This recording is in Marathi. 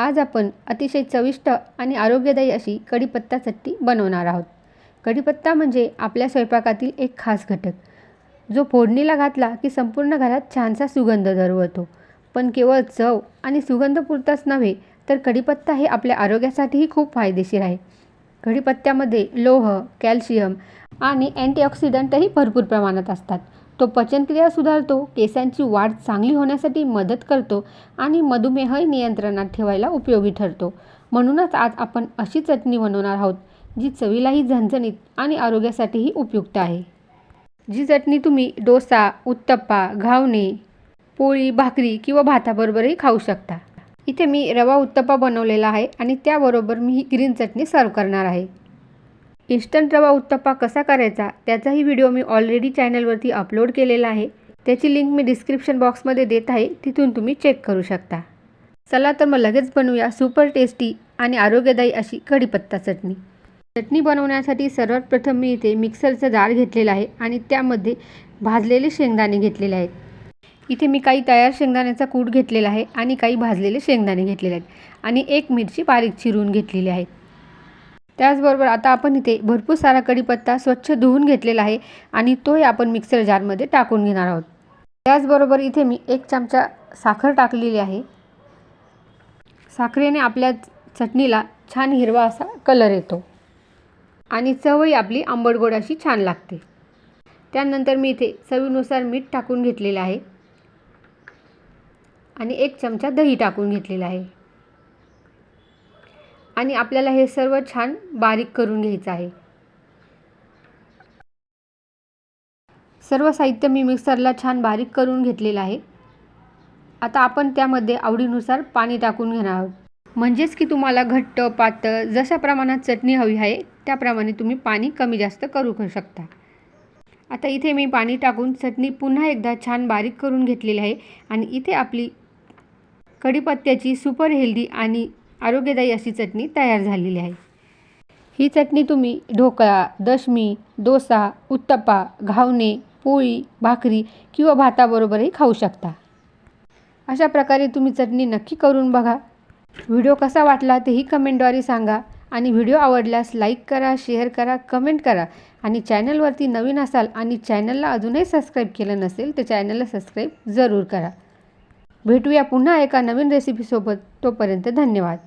आज आपण अतिशय चविष्ट आणि आरोग्यदायी अशी कढीपत्ता चटणी बनवणार आहोत. कढीपत्ता म्हणजे आपल्या स्वयंपाकातील एक खास घटक. जो फोडणीला घातला की संपूर्ण घरात छानसा सुगंध दरवळतो. पण केवळ चव आणि सुगंधपुरताच नव्हे तर कढीपत्ता हे आपल्या आरोग्यासाठीही खूप फायदेशीर आहे. कढीपत्त्यामध्ये लोह कॅल्शियम आणि अँटीऑक्सिडंटही भरपूर प्रमाणात असतात. तो पचनक्रिया सुधारतो केसांची वाढ चांगली होण्यासाठी मदत करतो आणि मधुमेहही नियंत्रणात ठेवायला उपयोगी ठरतो. म्हणूनच आज आपण अशी चटणी बनवणार आहोत जी चवीलाही झणझणीत आणि आरोग्यासाठीही उपयुक्त आहे. जी चटणी तुम्ही डोसा उत्तप्पा घावणे पोळी भाकरी किंवा भाताबरोबरही खाऊ शकता. इथे मी रवा उत्तप्पा बनवलेला आहे आणि त्याबरोबर मी ही ग्रीन चटणी सर्व करणार आहे. इन्स्टंट रवा उत्तप्पा कसा करायचा त्याचाही व्हिडिओ मी ऑलरेडी चॅनलवरती अपलोड केलेला आहे. त्याची लिंक मी डिस्क्रिप्शन बॉक्समध्ये देत आहे तिथून तुम्ही चेक करू शकता. चला तर मग लगेच बनवूया सुपर टेस्टी आणि आरोग्यदायी अशी कढीपत्ता चटणी. चटणी बनवण्यासाठी सर्वात प्रथम मी इथे मिक्सरचं जार घेतलेलं आहे आणि त्यामध्ये भाजलेले शेंगदाणे घेतलेले आहेत. इथे मी काही तयार शेंगदाण्याचा कूट घेतलेला आहे आणि काही भाजलेले शेंगदाणे घेतलेले आहेत आणि एक मिरची बारीक चिरून घेतलेली आहे. त्याचबरोबर आता आपण इथे भरपूर सारा कढीपत्ता स्वच्छ धुवून घेतलेला आहे आणि तोही आपण मिक्सर जारमध्ये टाकून घेणार आहोत. त्याचबरोबर इथे मी एक चमचा साखर टाकलेली आहे. साखरेने आपल्या चटणीला छान हिरवा असा कलर येतो आणि चवही आपली आंबट गोड अशी छान लागते. त्यानंतर मी इथे चवीनुसार मीठ टाकून घेतलेलं आहे. आणि एक चमचा दही टाकून घेतलेला आहे. आणि आपल्याला हे सर्व छान बारीक करून घ्यायचं आहे. सर्व साहित्य मी मिक्सरला छान बारीक करून घेतलेलं आहे. आता आपण त्यामध्ये आवडीनुसार पाणी टाकून घेणार आहोत. म्हणजेच की तुम्हाला घट्ट पातळ जशा प्रमाणात चटणी हवी आहे त्याप्रमाणे तुम्ही पाणी कमी जास्त करू शकता. आता इथे मी पाणी टाकून चटणी पुन्हा एकदा छान बारीक करून घेतलेली आहे आणि इथे आपली कढीपत्त्याची सुपर हेल्दी आणि आरोग्यदायी अशी चटणी तयार झालेली आहे. ही चटणी तुम्ही ढोकळा दशमी डोसा उत्तप्पा घावणे पोळी भाकरी किंवा भाताबरोबरही खाऊ शकता. अशा प्रकारे तुम्ही चटणी नक्की करून बघा. व्हिडिओ कसा वाटला तेही कमेंटद्वारे सांगा आणि व्हिडिओ आवडल्यास लाईक करा शेअर करा कमेंट करा आणि चॅनलवरती नवीन असाल आणि चॅनलला अजूनही सबस्क्राईब केलं नसेल तर चॅनलला सबस्क्राईब जरूर करा. भेटूया पुन्हा एका नवीन रेसिपीसोबत तोपर्यंत धन्यवाद.